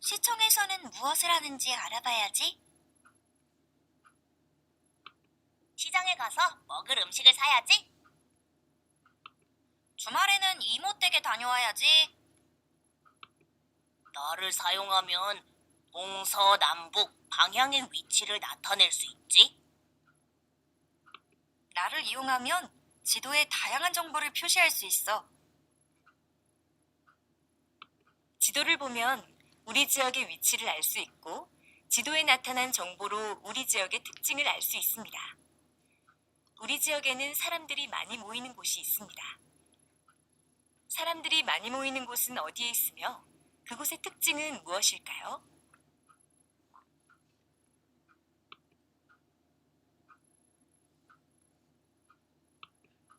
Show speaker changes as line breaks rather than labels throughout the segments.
시청에서는 무엇을 하는지 알아봐야지. 시장에 가서 먹을 음식을 사야지. 주말에는 이모 댁에 다녀와야지. 나를 사용하면 동서남북 방향의 위치를 나타낼 수 있지. 나를 이용하면 지도에 다양한 정보를 표시할 수 있어. 지도를 보면 우리 지역의 위치를 알 수 있고 지도에 나타난 정보로 우리 지역의 특징을 알 수 있습니다. 우리 지역에는 사람들이 많이 모이는 곳이 있습니다. 사람들이 많이 모이는 곳은 어디에 있으며 그곳의 특징은 무엇일까요?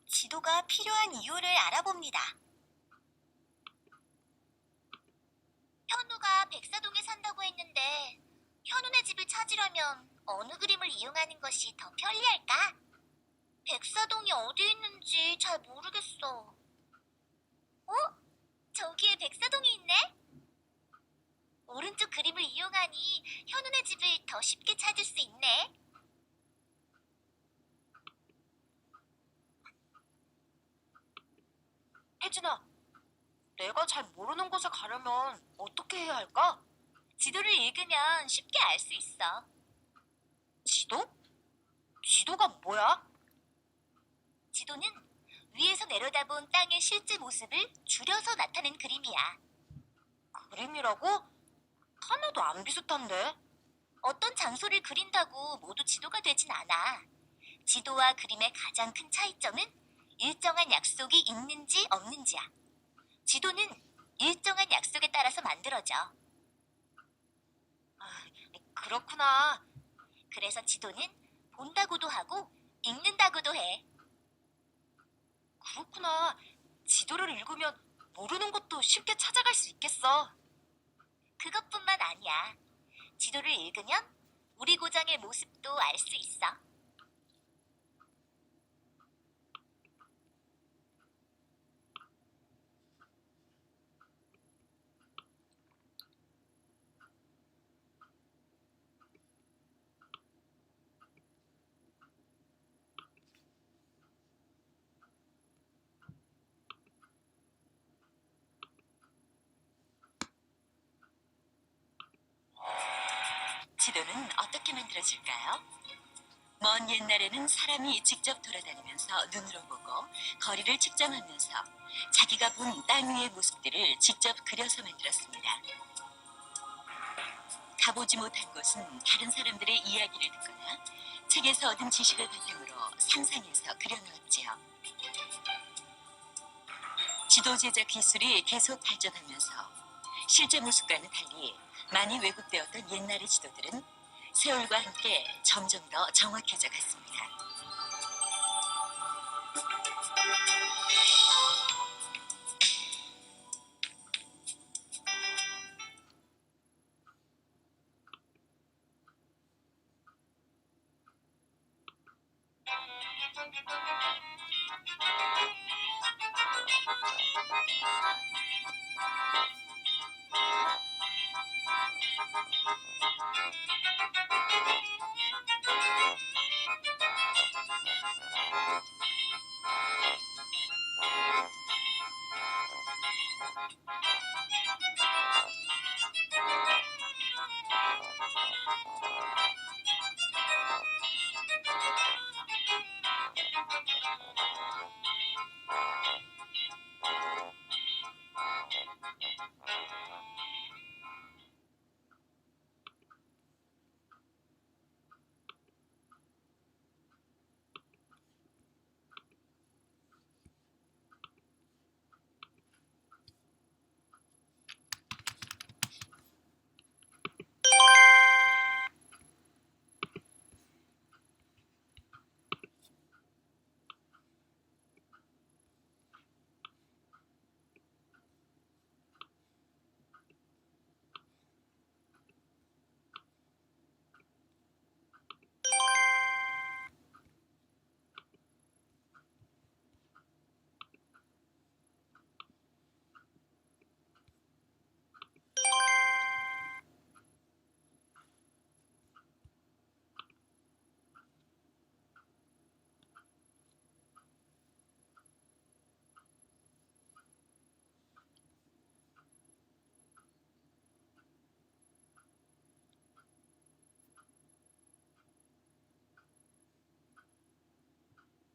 지도가 필요한 이유를 알아봅니다. 현우가 백사동에 산다고 했는데 현우네 집을 찾으려면 어느 그림을 이용하는 것이 더 편리할까? 백사동이 어디 있는지 잘 모르겠어. 어? 저기에 백사동이 있네? 오른쪽 그림을 이용하니 현우네 집을 더 쉽게 찾을 수 있네. 혜진아, 내가 잘 모르는 곳에 가려면 어떻게 해야 할까? 지도를 읽으면 쉽게 알 수 있어. 지도? 지도가 뭐야? 지도는 위에서 내려다본 땅의 실제 모습을 줄여서 나타낸 그림이야. 그림이라고? 하나도 안 비슷한데? 어떤 장소를 그린다고 모두 지도가 되진 않아. 지도와 그림의 가장 큰 차이점은 일정한 약속이 있는지 없는지야. 지도는 일정한 약속에 따라서 만들어져. 아, 그렇구나. 그래서 지도는 본다고도 하고 읽는다고도 해. 그렇구나. 지도를 읽으면 모르는 것도 쉽게 찾아갈 수 있겠어. 그것뿐만 아니야. 지도를 읽으면 우리 고장의 모습도 알 수 있어. 지도는 어떻게 만들어질까요? 먼 옛날에는 사람이 직접 돌아다니면서 눈으로 보고 거리를 측정하면서 자기가 본 땅 위의 모습들을 직접 그려서 만들었습니다. 가보지 못한 곳은 다른 사람들의 이야기를 듣거나 책에서 얻은 지식을 바탕으로 상상해서 그려놓았지요. 지도 제작 기술이 계속 발전하면서 실제 모습과는 달리 많이 왜곡되었던 옛날의 지도들은 세월과 함께 점점 더 정확해져 갔습니다. フフフフ。